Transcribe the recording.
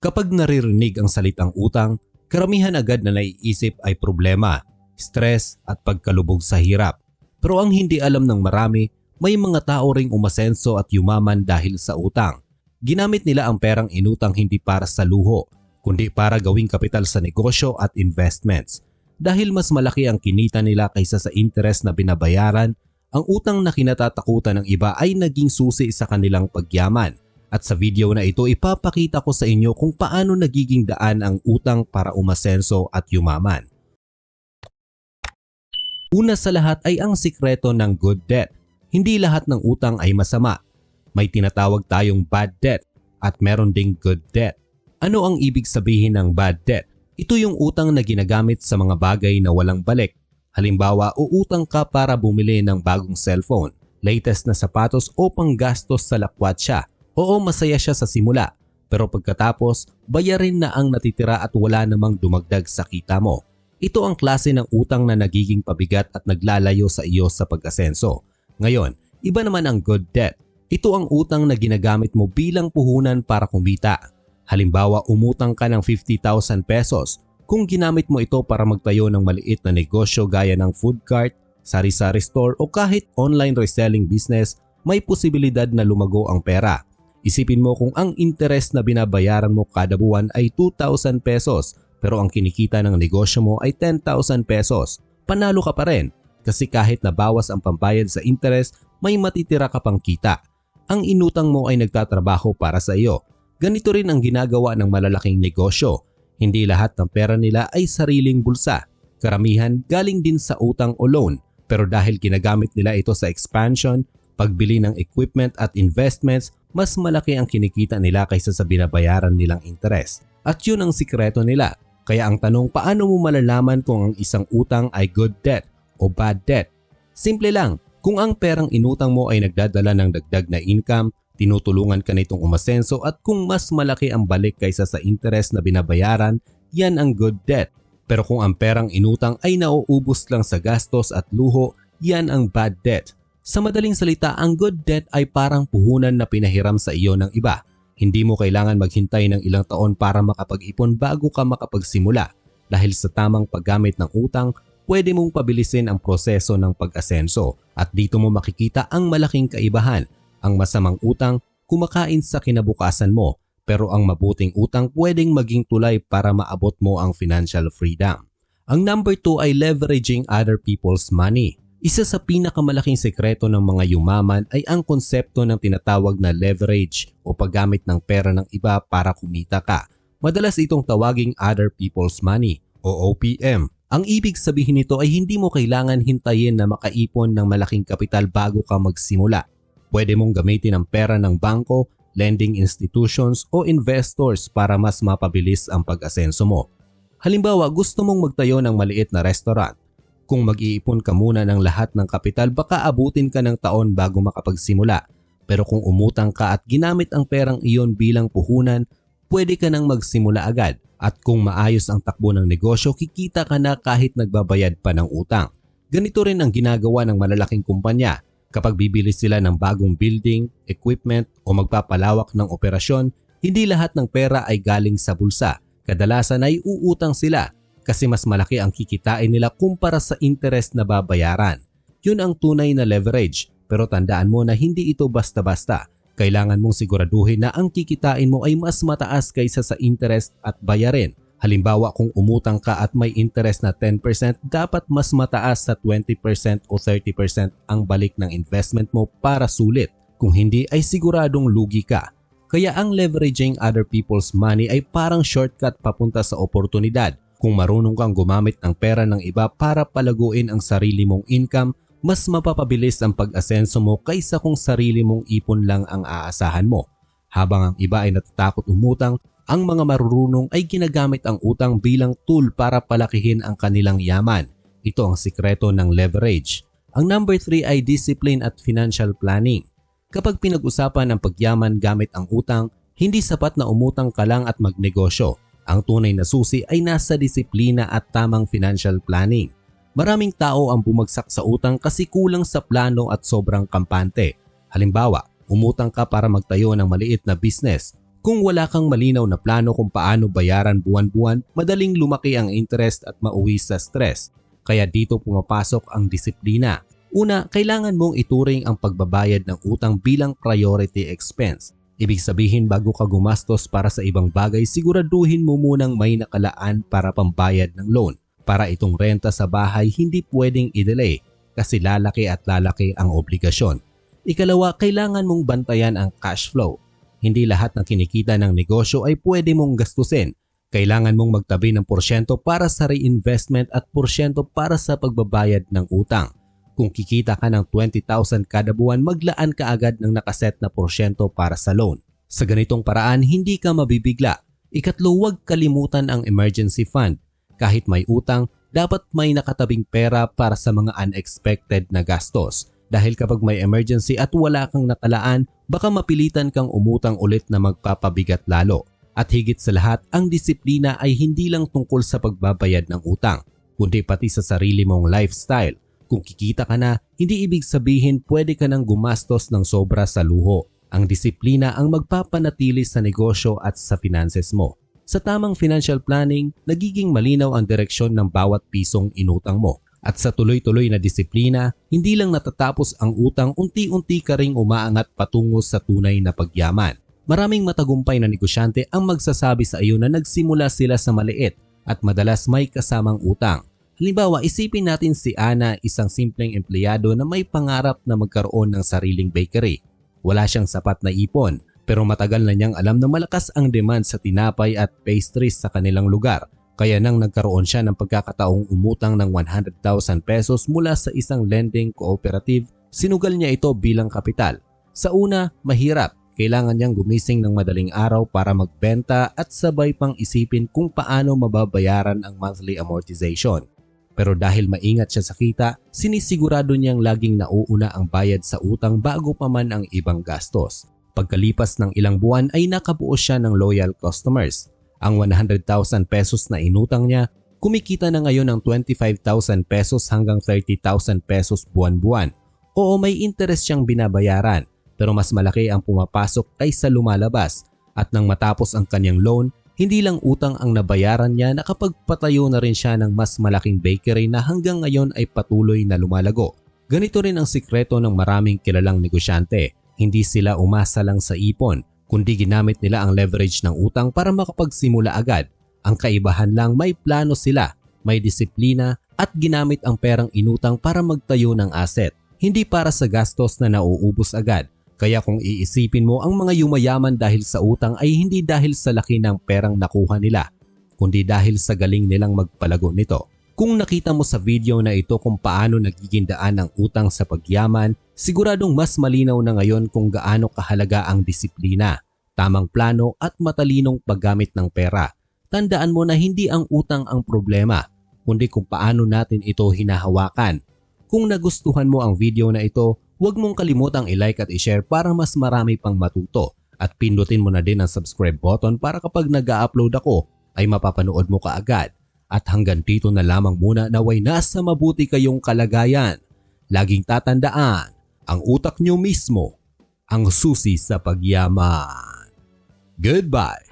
Kapag naririnig ang salitang utang, karamihan agad na naiisip ay problema, stress at pagkalubog sa hirap. Pero ang hindi alam ng marami, may mga tao ring umasenso at yumaman dahil sa utang. Ginamit nila ang perang inutang hindi para sa luho, kundi para gawing kapital sa negosyo at investments. Dahil mas malaki ang kinita nila kaysa sa interest na binabayaran, ang utang na kinatatakutan ng iba ay naging susi sa kanilang pagyaman. At sa video na ito ipapakita ko sa inyo kung paano nagiging daan ang utang para umasenso at yumaman. Una sa lahat ay ang sikreto ng good debt. Hindi lahat ng utang ay masama. May tinatawag tayong bad debt at meron ding good debt. Ano ang ibig sabihin ng bad debt? Ito yung utang na ginagamit sa mga bagay na walang balik. Halimbawa, uutang ka para bumili ng bagong cellphone, latest na sapatos o panggastos sa lakwatsa Oo masaya siya sa simula pero pagkatapos bayarin na ang natitira at wala namang dumagdag sa kita mo. Ito ang klase ng utang na nagiging pabigat at naglalayo sa iyo sa pag-asenso. Ngayon, iba naman ang good debt. Ito ang utang na ginagamit mo bilang puhunan para kumita. Halimbawa, umutang ka ng 50,000 pesos. Kung ginamit mo ito para magtayo ng maliit na negosyo gaya ng food cart, sari-sari store o kahit online reselling business, may posibilidad na lumago ang pera. Isipin mo kung ang interest na binabayaran mo kada buwan ay 2,000 pesos pero ang kinikita ng negosyo mo ay 10,000 pesos. Panalo ka pa rin kasi kahit na bawas ang pambayad sa interest, may matitira ka pang kita. Ang inutang mo ay nagtatrabaho para sa iyo. Ganito rin ang ginagawa ng malalaking negosyo. Hindi lahat ng pera nila ay sariling bulsa. Karamihan galing din sa utang o loan. Pero dahil ginagamit nila ito sa expansion, pagbili ng equipment at investments, mas malaki ang kinikita nila kaysa sa binabayaran nilang interes. At yun ang sikreto nila. Kaya ang tanong paano mo malalaman kung ang isang utang ay good debt o bad debt? Simple lang, kung ang perang inutang mo ay nagdadala ng dagdag na income, tinutulungan ka nitong umasenso at kung mas malaki ang balik kaysa sa interest na binabayaran, yan ang good debt. Pero kung ang perang inutang ay nauubos lang sa gastos at luho, yan ang bad debt. Sa madaling salita, ang good debt ay parang puhunan na pinahiram sa iyo ng iba. Hindi mo kailangan maghintay ng ilang taon para makapag-ipon bago ka makapagsimula. Dahil sa tamang paggamit ng utang, pwede mong pabilisin ang proseso ng pag-asenso at dito mo makikita ang malaking kaibahan. Ang masamang utang, kumakain sa kinabukasan mo pero ang mabuting utang pwedeng maging tulay para maabot mo ang financial freedom. Ang number 2 ay leveraging other people's money. Isa sa pinakamalaking sekreto ng mga yumaman ay ang konsepto ng tinatawag na leverage o paggamit ng pera ng iba para kumita ka. Madalas itong tawaging other people's money o OPM. Ang ibig sabihin nito ay hindi mo kailangan hintayin na makaipon ng malaking kapital bago ka magsimula. Pwede mong gamitin ang pera ng bangko, lending institutions o investors para mas mapabilis ang pag-asenso mo. Halimbawa, gusto mong magtayo ng maliit na restaurant kung mag-iipon ka muna ng lahat ng kapital baka abutin ka ng taon bago makapagsimula. Pero kung umutang ka at ginamit ang perang iyon bilang puhunan, pwede ka nang magsimula agad. At kung maayos ang takbo ng negosyo, kikita ka na kahit nagbabayad pa ng utang. Ganito rin ang ginagawa ng malalaking kumpanya. Kapag bibili sila ng bagong building, equipment o magpapalawak ng operasyon, hindi lahat ng pera ay galing sa bulsa. Kadalasan ay uutang sila kasi mas malaki ang kikitain nila kumpara sa interest na babayaran. Yun ang tunay na leverage pero tandaan mo na hindi ito basta-basta. Kailangan mong siguraduhin na ang kikitain mo ay mas mataas kaysa sa interest at bayarin. Halimbawa kung umutang ka at may interest na 10%, dapat mas mataas sa 20% o 30% ang balik ng investment mo para sulit. Kung hindi ay siguradong lugi ka. Kaya ang leveraging other people's money ay parang shortcut papunta sa oportunidad kung marunong kang gumamit ng pera ng iba para palaguin ang sarili mong income, mas mapapabilis ang pag-asenso mo kaysa kung sarili mong ipon lang ang aasahan mo. Habang ang iba ay natatakot umutang, ang mga marurunong ay ginagamit ang utang bilang tool para palakihin ang kanilang yaman. Ito ang sikreto ng leverage. Ang number 3 ay discipline at financial planning. Kapag pinag-usapan ang pagyaman gamit ang utang, hindi sapat na umutang ka lang at magnegosyo. Ang tunay na susi ay nasa disiplina at tamang financial planning. Maraming tao ang bumagsak sa utang kasi kulang sa plano at sobrang kampante. Halimbawa, umutang ka para magtayo ng maliit na business Kung wala kang malinaw na plano kung paano bayaran buwan-buwan, madaling lumaki ang interest at mauwi sa stress. Kaya dito pumapasok ang disiplina. Una, kailangan mong ituring ang pagbabayad ng utang bilang priority expense. Ibig sabihin bago ka gumastos para sa ibang bagay, siguraduhin mo munang may nakalaan para pambayad ng loan. Para itong renta sa bahay, hindi pwedeng i-delay kasi lalaki at lalaki ang obligasyon. Ikalawa, kailangan mong bantayan ang cash flow. Hindi lahat ng kinikita ng negosyo ay pwede mong gastusin. Kailangan mong magtabi ng porsyento para sa reinvestment at porsyento para sa pagbabayad ng utang. Kung kikita ka ng 20,000 kada buwan, maglaan ka agad ng nakaset na porsyento para sa loan. Sa ganitong paraan, hindi ka mabibigla. Ikatlo, huwag kalimutan ang emergency fund. Kahit may utang, dapat may nakatabing pera para sa mga unexpected na gastos. Dahil kapag may emergency at wala kang nakalaan, baka mapilitan kang umutang ulit na magpapabigat lalo. At higit sa lahat, ang disiplina ay hindi lang tungkol sa pagbabayad ng utang, kundi pati sa sarili mong lifestyle. Kung kikita ka na, hindi ibig sabihin pwede ka nang gumastos ng sobra sa luho. Ang disiplina ang magpapanatili sa negosyo at sa finances mo. Sa tamang financial planning, nagiging malinaw ang direksyon ng bawat pisong inutang mo at sa tuloy-tuloy na disiplina, hindi lang natatapos ang utang, unti-unti ka ring umaangat patungo sa tunay na pagyaman. Maraming matagumpay na negosyante ang magsasabi sa iyo na nagsimula sila sa maliit at madalas may kasamang utang. Halimbawa, isipin natin si Ana, isang simpleng empleyado na may pangarap na magkaroon ng sariling bakery. Wala siyang sapat na ipon, pero matagal na niyang alam na malakas ang demand sa tinapay at pastries sa kanilang lugar kaya nang nagkaroon siya ng pagkakataong umutang ng 100,000 pesos mula sa isang lending cooperative, sinugal niya ito bilang kapital. Sa una, mahirap. Kailangan niyang gumising ng madaling araw para magbenta at sabay pang isipin kung paano mababayaran ang monthly amortization. Pero dahil maingat siya sa kita, sinisigurado niyang laging nauuna ang bayad sa utang bago pa man ang ibang gastos. Pagkalipas ng ilang buwan ay nakabuo siya ng loyal customers ang 100,000 pesos na inutang niya, kumikita na ngayon ng 25,000 pesos hanggang 30,000 pesos buwan-buwan. Oo may interest siyang binabayaran pero mas malaki ang pumapasok kaysa lumalabas at nang matapos ang kanyang loan, hindi lang utang ang nabayaran niya nakapagpatayo na rin siya ng mas malaking bakery na hanggang ngayon ay patuloy na lumalago. Ganito rin ang sikreto ng maraming kilalang negosyante. Hindi sila umasa lang sa ipon kundi ginamit nila ang leverage ng utang para makapagsimula agad. Ang kaibahan lang may plano sila, may disiplina at ginamit ang perang inutang para magtayo ng asset, hindi para sa gastos na nauubos agad. Kaya kung iisipin mo ang mga yumayaman dahil sa utang ay hindi dahil sa laki ng perang nakuha nila, kundi dahil sa galing nilang magpalago nito. Kung nakita mo sa video na ito kung paano nagiging daan ang utang sa pagyaman, siguradong mas malinaw na ngayon kung gaano kahalaga ang disiplina, tamang plano at matalinong paggamit ng pera. Tandaan mo na hindi ang utang ang problema, kundi kung paano natin ito hinahawakan. Kung nagustuhan mo ang video na ito, huwag mong kalimutang i-like at i-share para mas marami pang matuto. At pindutin mo na din ang subscribe button para kapag nag-upload ako ay mapapanood mo kaagad. At hanggang dito na lamang muna naway nasa mabuti kayong kalagayan. Laging tatandaan, ang utak nyo mismo ang susi sa pagyaman. Goodbye!